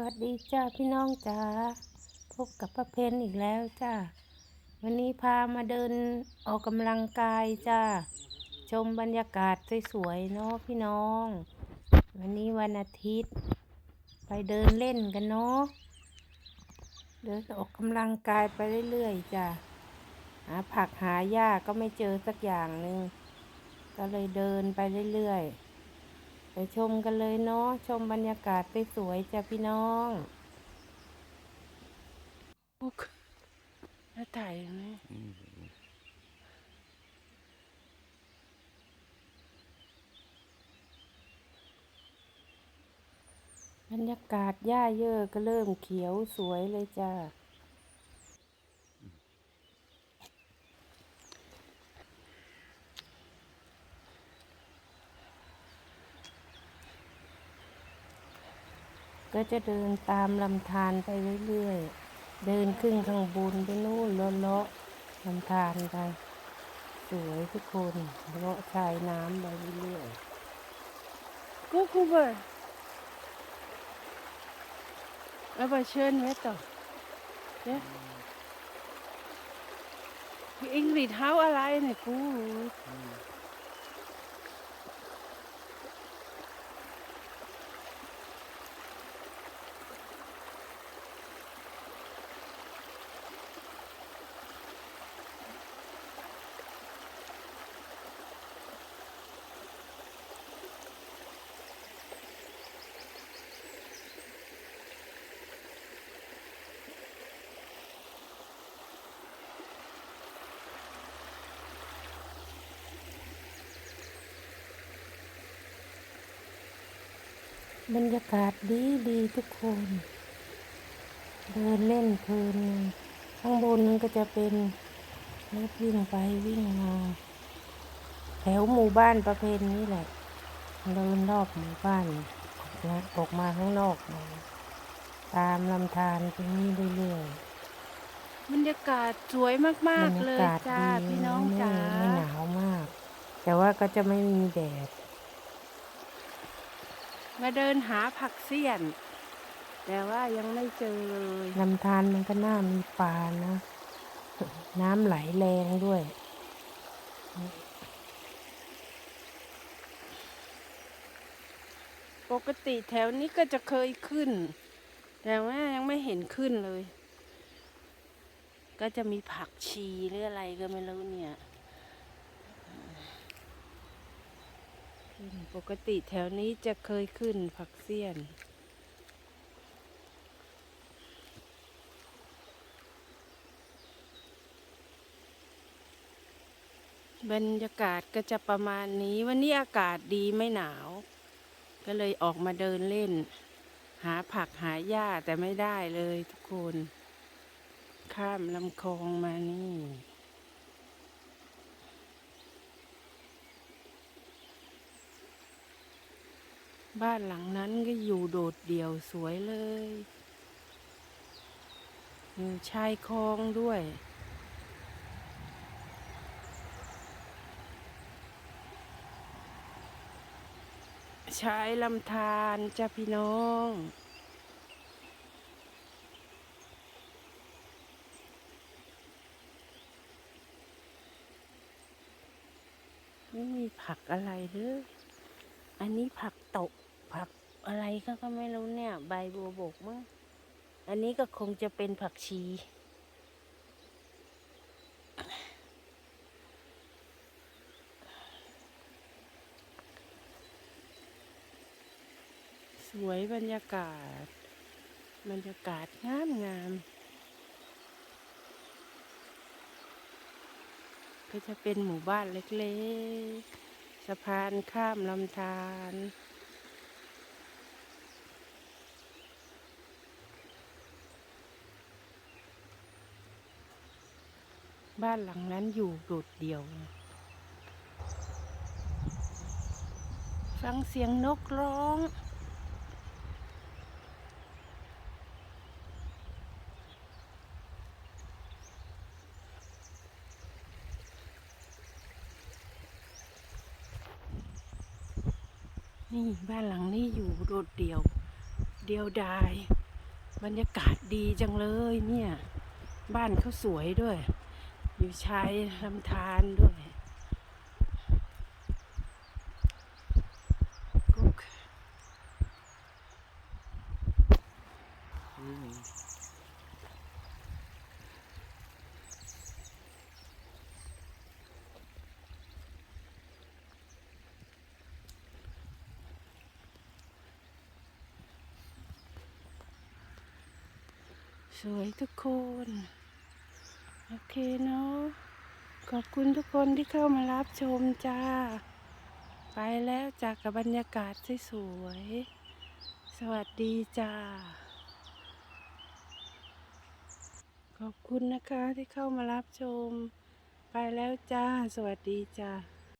วัสดีจ้าพี่น้องจ้าพบกับป้าเพนอีกแล้วจ้าวันนี้พามาเดินออกกำลังกายจ้าชมบรรยากาศสวยๆเนาะพี่น้อง วันนี้วันอาทิตย์ ไปเดินเล่นกันเนาะเดินออกกำลังกายไปเรื่อยๆจ้าหาผักหาหญ้าก็ไม่เจอสักอย่างหนึ่งก็เลยเดินไปเรื่อยๆ ไปชมกันเลยเนาะชมบรรยากาศสวยๆจ้ะพี่น้องปุ๊กแล้วถ่ายยังไงบรรยากาศหญ้าเยอะก็เริ่มเขียวสวยเลยจ้า ก็จะเดินตามลำธารไปเรื่อยๆ เดินขึ้นข้างบนไปนู่นเลาะๆลำธารไป สวยทุกคนเลาะชายน้ำไปเรื่อยๆกูกูเบอร์แล้วไปเชิญไว้ต่อเนี่ยอังกฤษเฮ บรรยากาศดีดีทุกคน เดินเล่นเพลินเลยข้างบนนั้นก็จะเป็นรถวิ่งไปวิ่งมาแถวหมู่บ้านประเพณนี้แหละเดินรอบหมู่บ้านนะออกมาข้างนอกมาตามลำธารตรงนี้เรื่อยบรรยากาศสวยๆมากบรรๆเลยากาศจ้าดีพี่น้องไม่จ๋าไม่หนาวมาก แต่ว่าก็จะไม่มีแดด มาเดินหาผักเสี้ยน แต่ว่ายังไม่เจอเลยลำธารมันก็น่ามีปลานะ น้ำไหลแรงด้วย ปกติแถวนี้ก็จะเคยขึ้น แต่ว่ายังไม่เห็นขึ้นเลย ก็จะมีผักชีหรืออะไรก็ไม่รู้เนี่ยขึ้น ปกติแถวนี้จะเคยขึ้นผักเสี้ยน บรรยากาศก็จะประมาณนี้ วันนี้อากาศดีไม่หนาว ก็เลยออกมาเดินเล่น หาผักหาหญ้าแต่ไม่ได้เลยทุกคน ข้ามลำคลองมานี่ บ้านหลังนั้นก็อยู่โดดเดี่ยวสวยเลย อยู่ชายคลองด้วยใช้ลำธารจ้าพี่น้องไม่มีผักอะไรเลยอันนี้ผักตก ผักอะไรก็ก็ไม่รู้เนี่ย ใบบัวบกมั้งอันนี้ก็คงจะเป็นผักชี สวยบรรยากาศ บรรยากาศงามงามก็จะเป็นหมู่บ้านเล็กๆ สะพานข้ามลำธาร บ้านหลังนั้นอยู่โดดเดี่ยว ฟังเสียงนกร้อง นี่บ้านหลังนี้อยู่โดดเดี่ยว เดียวดาย บรรยากาศดีจังเลยเนี่ย บ้านเขาสวยด้วย อยู่ชายลำธารด้วยกุ๊กสวยทุกคน โอเคเนาะขอบคุณทุกคนที่เข้ามารับชมจ้า ไปแล้วจากกับบรรยากาศสวยๆสวัสดีจ้า ขอบคุณนะคะที่เข้ามารับชม ไปแล้วจ้า สวัสดีจ้า